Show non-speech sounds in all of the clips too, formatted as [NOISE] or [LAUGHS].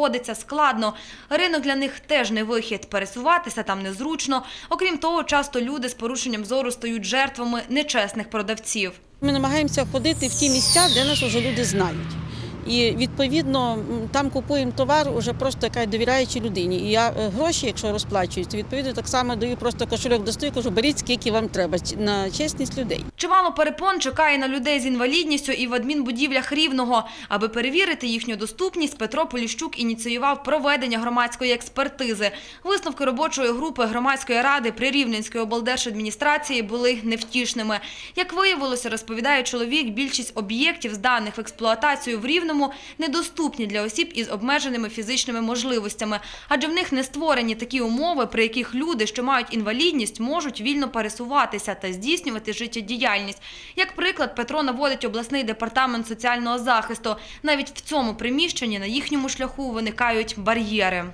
сходиться складно. Ринок для них теж не вихід. Пересуватися там незручно. Окрім того, часто люди з порушенням зору стають жертвами нечесних продавців. Ми намагаємося ходити в ті місця, де нас вже люди знають. І відповідно там купуємо товар уже просто яка довіряючи людині. І я е, гроші, якщо розплачуюсь, то відповідно так само даю просто кошельок достаю, кажу, беріть скільки вам треба на чесність людей. Чимало перепон чекає на людей з інвалідністю і в адмінбудівлях Рівного. Аби перевірити їхню доступність, Петро Поліщук ініціював проведення громадської експертизи. Висновки робочої групи громадської ради при Рівненської облдержадміністрації були невтішними. Як виявилося, розповідає чоловік, більшість об'єктів, зданих в експлуатацію в Рівному, недоступні для осіб із обмеженими фізичними можливостями, адже в них не створені такі умови, при яких люди, що мають інвалідність, можуть вільно пересуватися та здійснювати життєдіяльність. Як приклад, Петро наводить обласний департамент соціального захисту. Навіть в цьому приміщенні на їхньому шляху виникають бар'єри.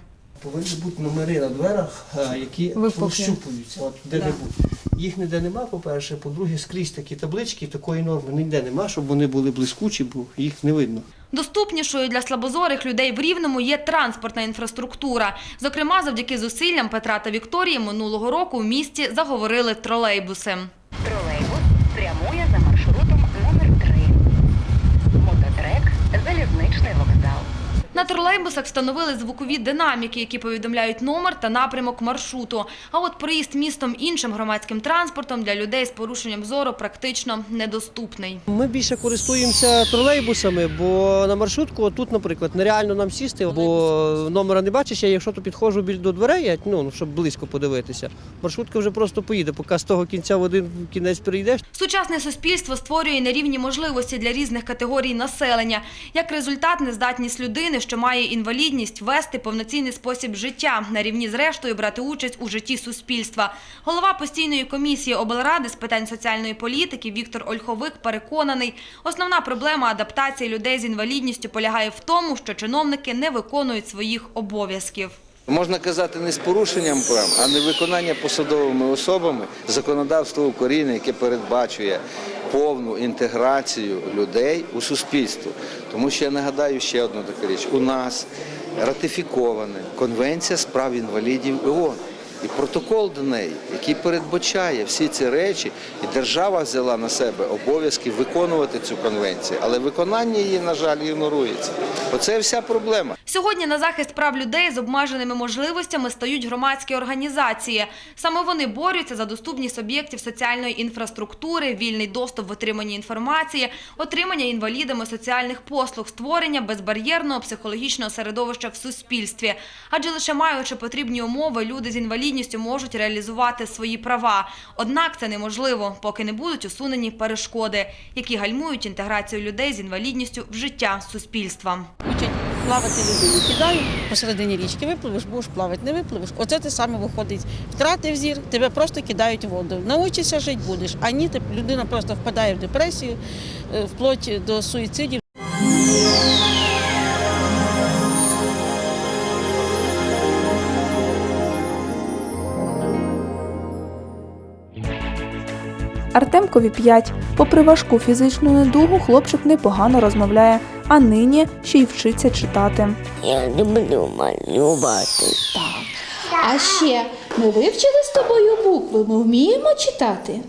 Повинні бути номери на дверах, е, які розщупуються, от де-небудь. Їх ніде нема, по-перше. По-друге, скрізь такі таблички, такої норми ніде нема, щоб вони були блискучі, бо їх не видно. Доступнішою для слабозорих людей в Рівному є транспортна інфраструктура. Зокрема, завдяки зусиллям Петра та Вікторії минулого року в місті заговорили тролейбуси. На тролейбусах встановили звукові динаміки, які повідомляють номер та напрямок маршруту. А от проїзд містом іншим громадським транспортом для людей з порушенням зору практично недоступний. Ми більше користуємося тролейбусами, бо на маршрутку тут, наприклад, нереально нам сісти, бо номера не бачиш, я якщо то підходжу біль до дверей, ну, щоб близько подивитися. Маршрутка вже просто поїде, поки з того кінця в один кінець перейдеш. Сучасне суспільство створює нерівні можливості для різних категорій населення. Як результат, нездатність людини, що має інвалідність, вести повноцінний спосіб життя, на рівні з рештою брати участь у житті суспільства. Голова постійної комісії облради з питань соціальної політики Віктор Ольховик переконаний, основна проблема адаптації людей з інвалідністю полягає в тому, що чиновники не виконують своїх обов'язків. Можна казати не з порушенням прав, а не виконання посадовими особами законодавства України, яке передбачує повну інтеграцію людей у суспільство. Тому що я нагадаю ще одну таку річ: у нас ратифікована конвенція з прав інвалідів ООН. І протокол до неї, який передбачає всі ці речі, і держава взяла на себе обов'язки виконувати цю конвенцію, але виконання її, на жаль, ігнорується. Оце вся проблема. Сьогодні на захист прав людей з обмеженими можливостями стають громадські організації. Саме вони борються за доступність об'єктів соціальної інфраструктури, вільний доступ в отриманні інформації, отримання інвалідами соціальних послуг, створення безбар'єрного психологічного середовища в суспільстві. Адже лише маючи потрібні умови, люди з інвалідністю можуть реалізувати свої права. Однак це неможливо, поки не будуть усунені перешкоди, які гальмують інтеграцію людей з інвалідністю в життя суспільства. Учать плавати людину. Кидають посередині річки, випливеш, будеш плавати, не випливеш. Оце те саме виходить. Втратив зір, тебе просто кидають в воду. Научишся жити будеш. А ні, ти- людина просто впадає в депресію, е, вплоть до суїцидів. Артемкові 5. Попри важку фізичну недугу, хлопчик непогано розмовляє, а нині ще й вчиться читати. Я люблю малювати. А ще ми вивчили з тобою букви, ми вміємо читати.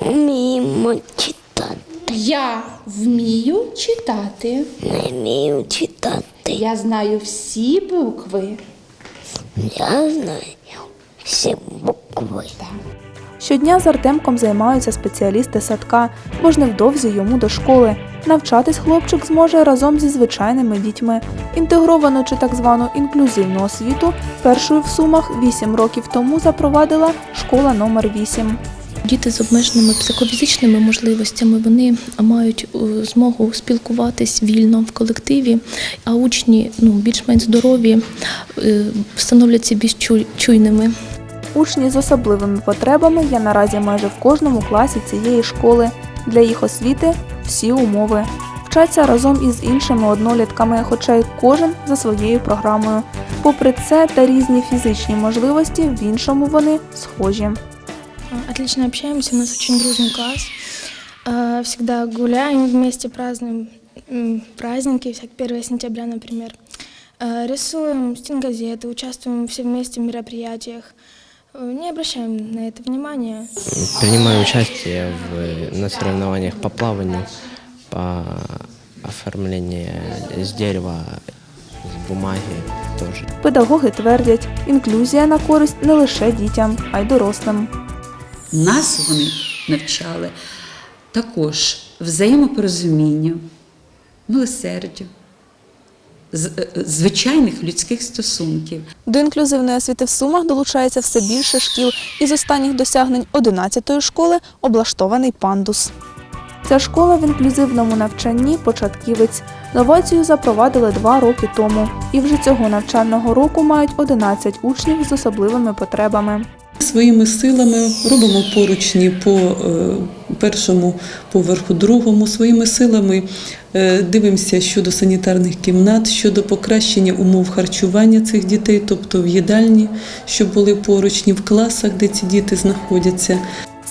Вміємо читати. Я вмію читати. Не вмію читати. Я знаю всі букви. Я знаю всі букви. Щодня з Артемком займаються спеціалісти садка, бо ж невдовзі йому до школи. Навчатись хлопчик зможе разом зі звичайними дітьми. Інтегровану чи так звану інклюзивну освіту першою в Сумах 8 років тому запровадила школа номер 8. Діти з обмеженими психофізичними можливостями вони мають е, змогу спілкуватись вільно в колективі, а учні ну, більш-менш здорові е, становляться більш чуйними. Учні з особливими потребами є наразі майже в кожному класі цієї школи. Для їх освіти всі умови. Вчаться разом із іншими однолітками, хоча й кожен за своєю програмою. Попри це та різні фізичні можливості, в іншому вони схожі. Отлично общаемся, у нас очень дружный класс. А, Всегда гуляем вместе, празднуем м, праздники, всяк 1 сентября, например. Э, Рисуем стенгазеты, участвуем все вместе в мероприятиях. Э, Не обращаем на это внимания. Принимаю участие в, на соревнованиях по плаванию, по оформлению с дерева, с бумаги тоже. Педагоги твердять, інклюзія на користь не лише дітям, а й дорослим. Нас вони навчали також взаємопорозумінню, милосердю, з- звичайних людських стосунків. До інклюзивної освіти в Сумах долучається все більше шкіл. Із останніх досягнень 11-ї школи облаштований пандус. Ця школа в інклюзивному навчанні початківець. Новацію запровадили два роки тому, і вже цього навчального року мають 11 учнів з особливими потребами. Своїми силами робимо поручні по е, першому поверху, другому. Своїми силами е, дивимося щодо санітарних кімнат, щодо покращення умов харчування цих дітей, тобто в їдальні, щоб були поручні в класах, де ці діти знаходяться.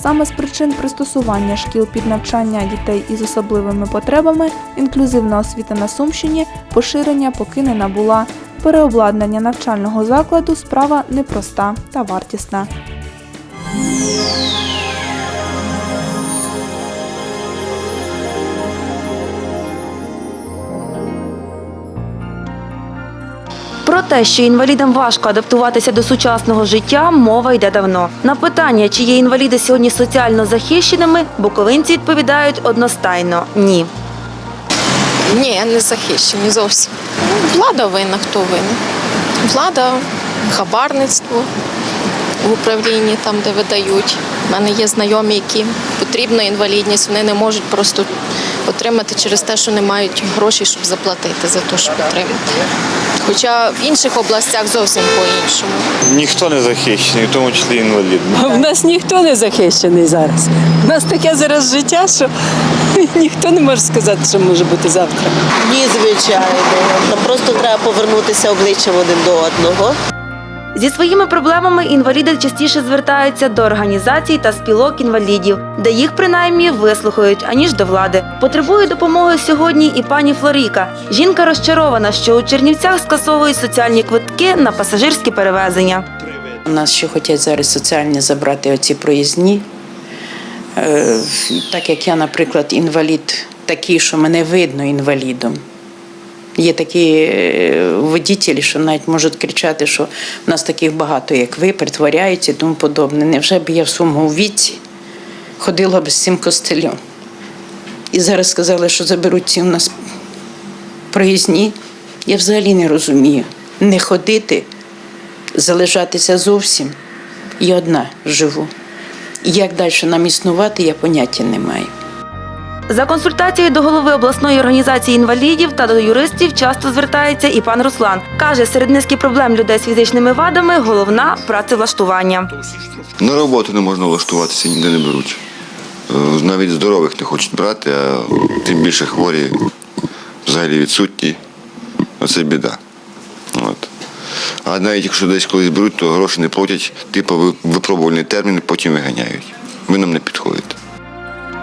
Саме з причин пристосування шкіл під навчання дітей із особливими потребами інклюзивна освіта на Сумщині поширення поки не набула. Переобладнання навчального закладу справа непроста та вартісна. Про те, що інвалідам важко адаптуватися до сучасного життя, мова йде давно. На питання, чи є інваліди сьогодні соціально захищеними, буковинці відповідають одностайно ні. Ні, не захищені зовсім. Влада винна, хто винен? Влада, хабарництво в управлінні, там, де видають. У мене є знайомі, які потрібна інвалідність, вони не можуть просто отримати через те, що не мають грошей, щоб заплатити за те, щоб отримати. Хоча в інших областях зовсім по-іншому. Ніхто не захищений, в тому числі інвалід. У нас ніхто не захищений зараз. У нас таке зараз життя, що [LAUGHS] ніхто не може сказати, що може бути завтра. Ні, звичайно. Нам просто треба повернутися обличчям один до одного. Зі своїми проблемами інваліди частіше звертаються до організацій та спілок інвалідів, де їх принаймні вислухають, аніж до влади. Потребує допомоги сьогодні і пані Флоріка. Жінка розчарована, що у Чернівцях скасовують соціальні квитки на пасажирські перевезення. У нас ще хочуть зараз соціальні забрати оці проїзні. Е, Так як я, наприклад, інвалід такий, що мене видно інвалідом. Є такі е, водітелі, що навіть можуть кричати, що в нас таких багато, як ви, притворяються і тому подобне. Невже б я в своєму віці ходила б з цим костелем? І зараз сказали, що заберуть ці у нас проїзні. Я взагалі не розумію. Не ходити, залишатися зовсім. І одна живу. Як далі нам існувати, я поняття не маю. За консультацією до голови обласної організації інвалідів та до юристів часто звертається і пан Руслан. Каже, серед низки проблем людей з фізичними вадами головна працевлаштування. На роботу не можна влаштуватися, ніде не беруть. Е, Навіть здорових не хочуть брати, а тим більше хворі взагалі відсутні. Оце біда. От. А навіть якщо десь колись беруть, то гроші не платять, типу випробувальний термін, потім виганяють. Ви нам не підходите.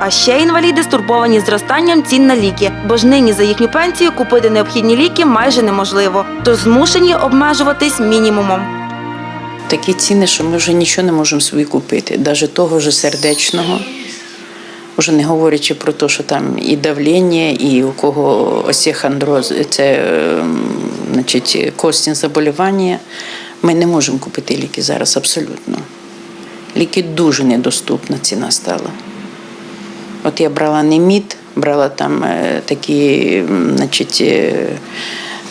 А ще інваліди стурбовані зростанням цін на ліки, бо ж нині за їхню пенсію купити необхідні ліки майже неможливо, тож змушені обмежуватись мінімумом. Такі ціни, що ми вже нічого не можемо собі купити, навіть того ж сердечного. Вже не говорячи про те, що там і давлення, і у кого остеохондроз, це ем, значить, костні заболівання. Ми не можемо купити ліки зараз абсолютно. Ліки дуже недоступна ціна стала. От я брала неміт, брала там е, такі значить, е,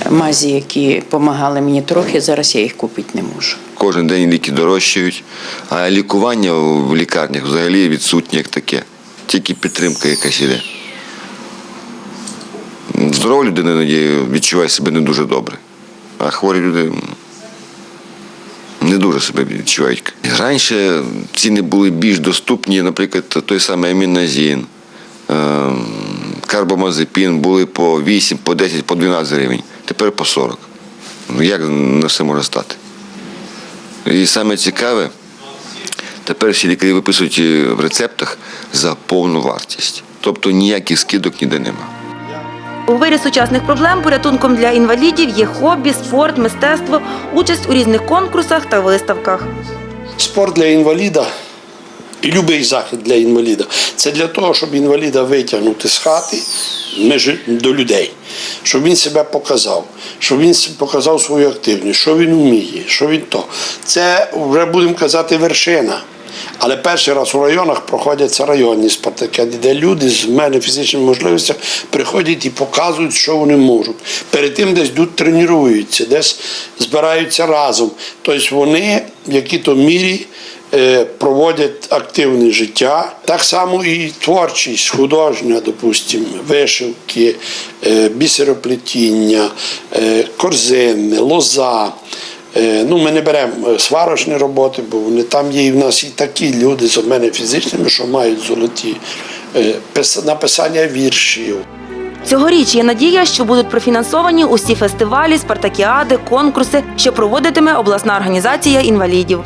мазі, які допомагали мені трохи, зараз я їх купити не можу. Кожен день ліки дорожчають, а лікування в лікарнях взагалі відсутнє як таке. Тільки підтримка якась іде. Здорова людина відчуває себе не дуже добре. А хворі люди не дуже себе відчувають. Раніше ціни були більш доступні, наприклад, той самий аміназін, ем, карбамазепін були по 8, по 10, по 12 гривень. Тепер по 40. Ну як на все може стати? І саме цікаве, тепер всі лікарі виписують е, в рецептах за повну вартість. Тобто ніяких скидок ніде нема. У вирі сучасних проблем порятунком для інвалідів є хобі, спорт, мистецтво, участь у різних конкурсах та виставках. Спорт для інваліда і будь-який захід для інваліда це для того, щоб інваліда витягнути з хати до людей, щоб він себе показав, щоб він показав свою активність, що він вміє, що він то. Це вже будемо казати вершина. Але перший раз у районах проходяться районні спартакіади, де люди з мене фізичними можливостями приходять і показують, що вони можуть. Перед тим десь йдуть тренуються, десь збираються разом. Тобто вони в якій-то мірі е, проводять активне життя. Так само і творчість, художня, допустимо, вишивки, е, бісероплетіння, е, корзини, лоза. Е, Ну, ми не беремо е, сварочні роботи, бо вони там є і в нас і такі люди з мене фізичними, що мають золоті е, написання віршів. Цьогоріч є надія, що будуть профінансовані усі фестивалі, спартакіади, конкурси, що проводитиме обласна організація інвалідів.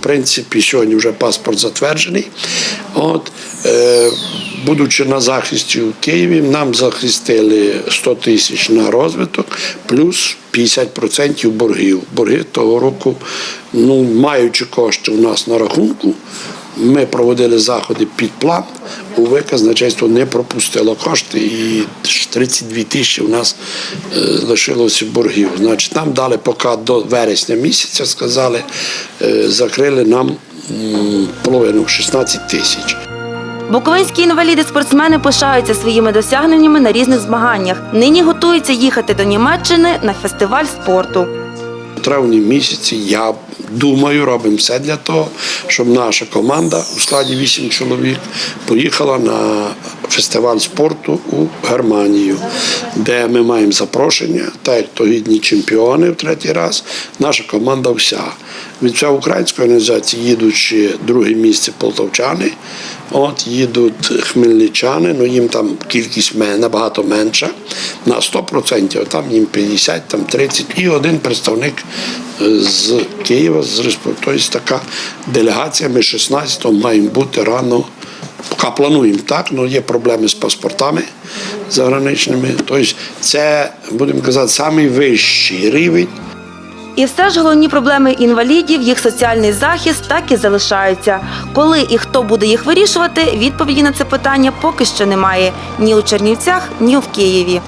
Принципі, сьогодні вже паспорт затверджений. От, е, будучи на захисті у Києві, нам захистили 100 тисяч на розвиток, плюс 50% боргів. Борги того року, ну, маючи кошти у нас на рахунку, ми проводили заходи під план. Уве казначейство не пропустило кошти, і 32 тисячі у нас е, лишилося боргів. Значить, нам дали поки до вересня місяця, сказали, е, закрили нам половину 16 тисяч. Буковинські інваліди-спортсмени пишаються своїми досягненнями на різних змаганнях. Нині готуються їхати до Німеччини на фестиваль спорту. У травні місяці я думаю, робимо все для того, щоб наша команда у складі 8 чоловік поїхала на фестиваль спорту у Германію, де ми маємо запрошення, так як то гідні чемпіони в третій раз. Наша команда вся. Від всієї української організації їдуть друге місце полтавчани. От їдуть хмельничани, ну їм там кількість набагато менша, на 100%, там їм 50, там 30. І один представник е, з Києва, з республіки. Тобто така делегація, ми 16-го маємо бути рано. Поки плануємо так, але є проблеми з паспортами заграничними. Тобто це, будемо казати, найвищий рівень. І все ж головні проблеми інвалідів, їх соціальний захист так і залишаються. Коли і хто буде їх вирішувати, відповіді на це питання поки що немає ні у Чернівцях, ні в Києві.